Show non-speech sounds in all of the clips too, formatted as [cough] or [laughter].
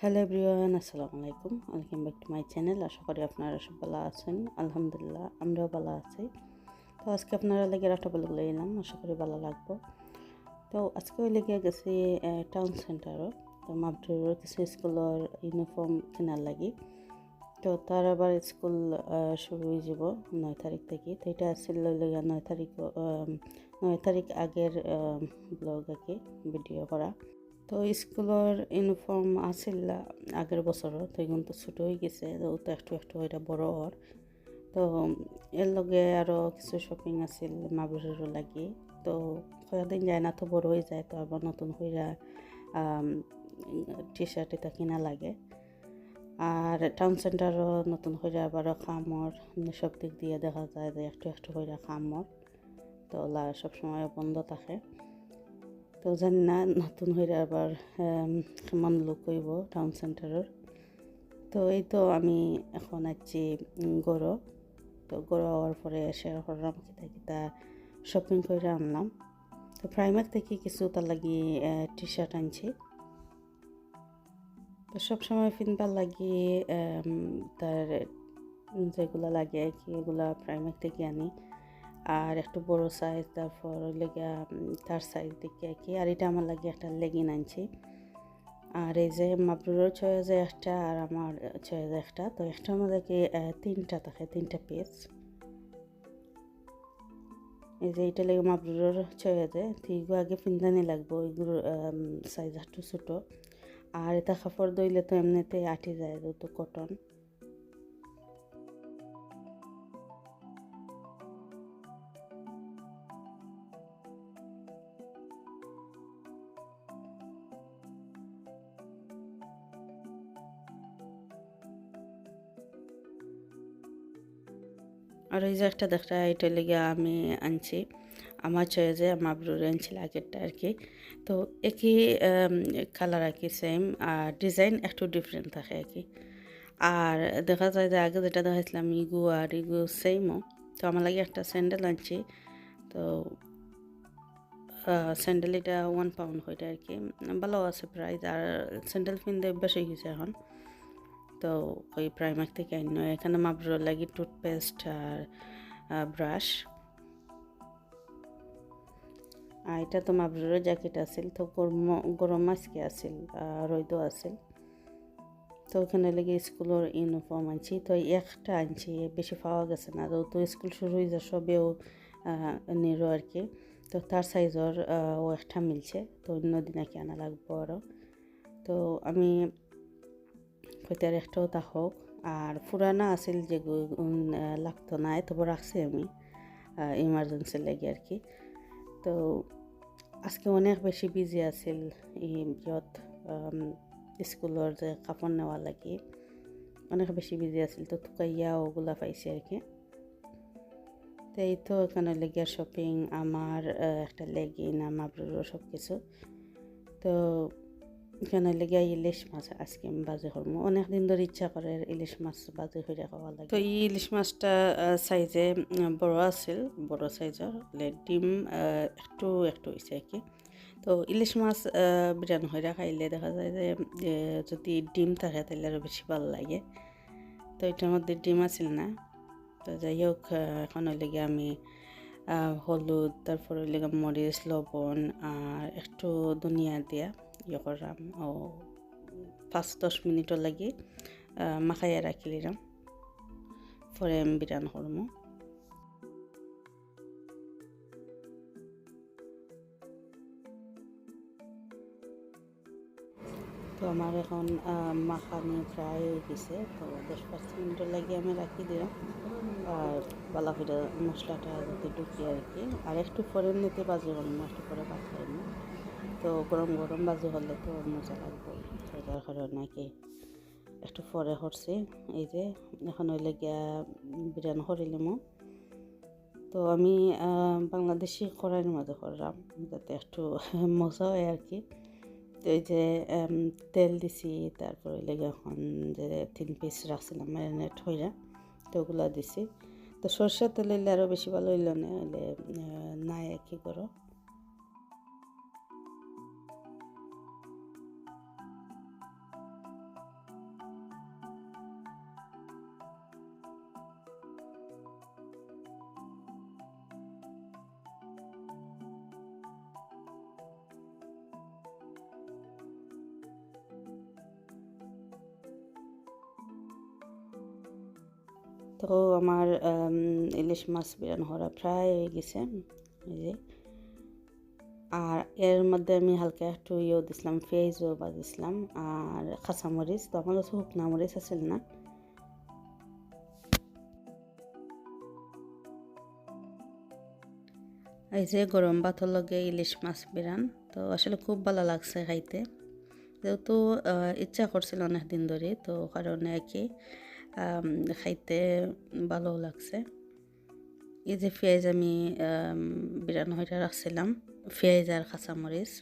Hello everyone আসসালামু আলাইকুম welcome back to my channel আশা করি আপনারা সব ভালো আছেন। আলহামদুলিল্লাহ, আমরাও ভালো আছি। তো আজকে আপনারা লেগে বলে এলাম। আশা করি ভালো লাগবো। তো আজকে ওই লেগে গেছি টাউন সেন্টারও তো মাবডুর কিছু স্কুলের ইউনিফর্ম কেনার লাগি। তো তার আবার স্কুল শুরু হয়ে যাব নয় তারিখ থেকে। তো এটা আসছিল নয় তারিখ নয় তারিখ আগের ব্লগ আর কি ভিডিও করা। তো স্কুলের ইউনিফর্ম আছিল আগের বছরও তো এখন তো ছোটো হয়ে গেছে, তো একটু একটু এটা বড় হর তো এর লগে আরও কিছু শপিং আছিল মাবুরেরও লাগি। তো কয়েকদিন যায় না, তো বড় হয়ে যায়, তো আবার নতুন হয়ে টি শার্ট এটা কিনা লাগে। আর টাউন সেন্টারও নতুন হয়ে আবারও খামর, সব দিক দিয়ে দেখা যায় যে একটু একটু হয়ে খামর। তো সবসময় বন্ধ থাকে। তো জানি না, নতুন হয়ে আবার কেমন লোক হইব টাউন সেন্টারের তো এই তো আমি এখন আছি গড়ো তো গড়ো হওয়ার পরে শেয়ার করলাম কিতা কিতা শপিং করে আনলাম। তো প্রাইমার থেকে কিছু তার লাগি টি শার্ট আনছি। তো সবসময় পিনবার লাগি তার যেগুলো লাগে কি, এগুলা প্রাইমার থেকে আনি। আর একটু বড় সাইজ তারপর লেগে তার সাইজ দেখে কি। আর এটা আমার লাগে একটা লেগিন আনছি। আর এই যে মাবরুরের ছয়েজে একটা আর আমার ছয় ছয়েজে একটা। তো একটার মধ্যে কি তিনটা থাকে, তিনটা পিস এই যে এটা লেগে মাবরুরের ছয়েজে তিগু আগে পিন্ধানি লাগবো, এগুলো সাইজ একটু ছোটো। আর এটা কাপড় দইলে তো এমনিতে আটি যায় তো কটন আর এই যে একটা দেখা এটা লেগে আমি আনছি। আমার চয়েজে মাবরুর আনছিল আগেরটা আর কি তো একই কালার আর কি সেম আর ডিজাইন একটু ডিফারেন্ট থাকে আর কি আর দেখা যায় যে আগে যেটা দেখাইছিলাম, ইগু আর ইগু সেমও তো আমার লাগে একটা স্যান্ডেল আনছি। তো স্যান্ডেল এটা ওয়ান পাউন্ড হইটা আর কি ভালো আছে প্রাইস আর স্যান্ডেল পিনতে বেশি গেছে এখন। তো ওই প্রাইমার থেকে আইন এখানে মাবরুর লাগি টুথপেস্ট আর ব্রাশ আর এটা তো মাবরুরের জ্যাকেট আছিল, তো গরম গরম আজকে আছিল রৈদও আছিল। তো ওখানে লেগে স্কুলের ইউনিফর্ম আনছি। তো একটা আনছি, বেশি পাওয়া গেছে না। তো স্কুল শুরু হয়ে যায় সবেও নিরো আর কি। তো তার সাইজর ও একটা মিলছে। তো অন্য দিন আনা লাগবো আরও তো আমি হইতে একটাও তা হোক আর পুরানা আছিল যে লাগতো না তবু রাখছি আমি ইমার্জেন্সি লেগে আর কি। তো আজকে অনেক বেশি বিজি আছিল ইয়ত স্কুলের যে কাপড় নেওয়া লাগে। অনেক বেশি বিজি আছিল, তো থুকাইয়া ওগুলা পাইছি আর কি। তো এই তো এখানে লেগিয়া শপিং আমার একটা লেগিন আমার সব কিছু তো এখানে লেগে ইলিশ মাছ আজকে আমি বাজে অনেক দিন ধরে ইচ্ছা করে ইলিশ মাছ বাজে হয়ে খাওয়া লাগে। তো ইলিশ মাছটা সাইজে বড় আছিল, বড় সাইজের ডিম একটু একটু হয়েছে কি। তো ইলিশ মাছ বিরান হয়ে খাইলে দেখা যায় যে যদি ডিম থাকে তাহলে আরও বেশি ভালো লাগে। তো এটার মধ্যে ডিম আছিল না। তো যাই হোক এখন লেগে আমি হলুদ, তারপরে লেগে মরিচ, লবণ আর একটু ধনিয়া দিয়া ইয়ে করলাম ও পাঁচ দশ মিনিটও লাগি মাখাইয়া রাখিলাম পরে বিরান করব তো আমার এখন মাখানি ফ্রাই হয়ে গেছে, তো দশ পাঁচ মিনিটের লাগে আমি রাখি দিলাম আর বালা মশলাটা যাতে ঢুকিয়ে আর কি আর একটু পরে নিতে বাজে করব একটু পরে ভাত খাইনি তো গরম গরম বাজে হলে তো মজা লাগবে। তো যার কারণে নাকি একটু পরে করছি এই যে এখন হইলে গিয়া বিরিয়ানি করিলাম তো আমি বাংলাদেশি কড়াইয়ের মধ্যে করলাম যাতে একটু [laughs] মজা হয় আর কি। তো এই যে তেল দিছি, তারপর লেগে এখন যে তিন পিস রাখছিলাম ম্যারিনেট হইয়া, তো ওগুলো দিছি। তো সর্ষের তেল হইলে আরও বেশি ভালো হইল না? হইলে নাই কি করো। তো আমার ইলিশ মাছ বিরান হওয়া প্রায় হয়ে গেছে যে। আর এর মধ্যে আমি হালকা একটু ইয়েও দিছিলাম, পেঁয়াজও বাজিছিলাম আর কাঁচামরিচ, তো আমার কাছে শুকনা মরিচ আছিল না। এই যে গরম ভাতের লগে ইলিশ মাছ বিরান, তো আসলে খুব ভালো লাগছে খাইতে। যেহেতু ইচ্ছা করছিল অনেক দিন ধরে, তো কারণে কি খাইতে ভালো লাগছে। এই যে পেঁয়াজ আমি বিরান হইটা রাখছিলাম, পেঁয়াজ আর কাঁচামরিচ।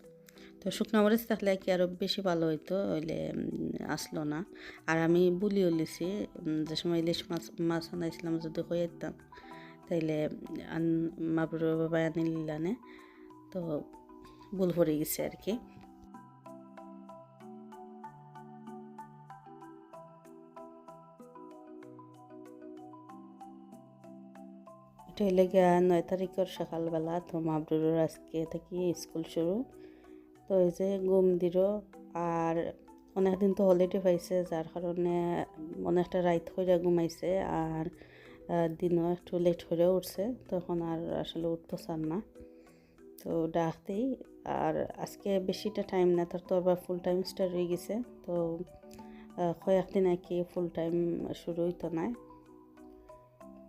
তো শুকনো মরিচ থাকলে কি আরও বেশি ভালো হইতো? হইলে আসলো না। আর আমি বুলিও লিছি যে সময় ইলিশ মাছ মাছ আনাইছিলাম যদি হয়ে যেতাম তাইলে, আন বাবা আনি লিলানে তো ভুল পড়ে গেছে আর কি। হইলে গিয়া নয় তারিখের সকালবেলা তো মাবরুরের আজকে থেকে স্কুল শুরু। তো এই যে ঘুম দিল আর অনেকদিন তো হলিডে পাইছে, যার কারণে অনেকটা রাইত হয়ে ঘুমাইছে আর দিনও একটু লেট হয়ে উঠছে, তখন আর আসলে উঠতে চান না। তো ডাকতেই আর আজকে বেশিটা টাইম না, তার তো আবার ফুল টাইম স্টার্ট হয়ে গেছে, তো কয়েকদিন আর কি ফুল টাইম শুরু হইতো না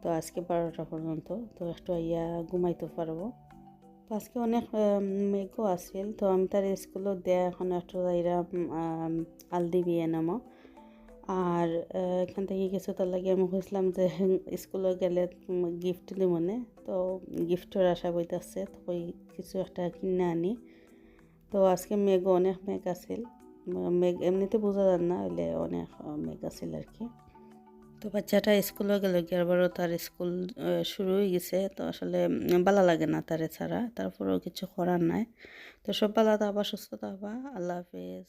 তো আজকে বারোটা পর্যন্ত, তো একটু ইয়া ঘুমাইতে পারব। তো আজকে অনেক মেঘও আছিল, তো আমি তার স্কুলও দেয়া এখন একটু যাইরাম আলদি বিয়ে নামো। আর এখান থেকে কিছু তার লাগে আমি বুঝলাম যে [laughs] স্কুলে গেলে গিফট দিব মনে তো গিফটের আশা বইতেছে তো ওই কিছু একটা কিনে আনি। তো আজকে মেঘও অনেক মেঘ আছিল ম- মেঘ এমনিতে বোঝা যান না, হইলে অনেক মেঘ আছিল আর কি। তো বাচ্চাটা স্কুলে গেল কি আবারও তার স্কুল শুরু হয়ে গেছে। তো আসলে ভালো লাগে না তার ছাড়া। তারপরেও কিছু করার নাই। তো সব ভালো থাকবা সুস্থ থাকবা আল্লাহ হাফেজ।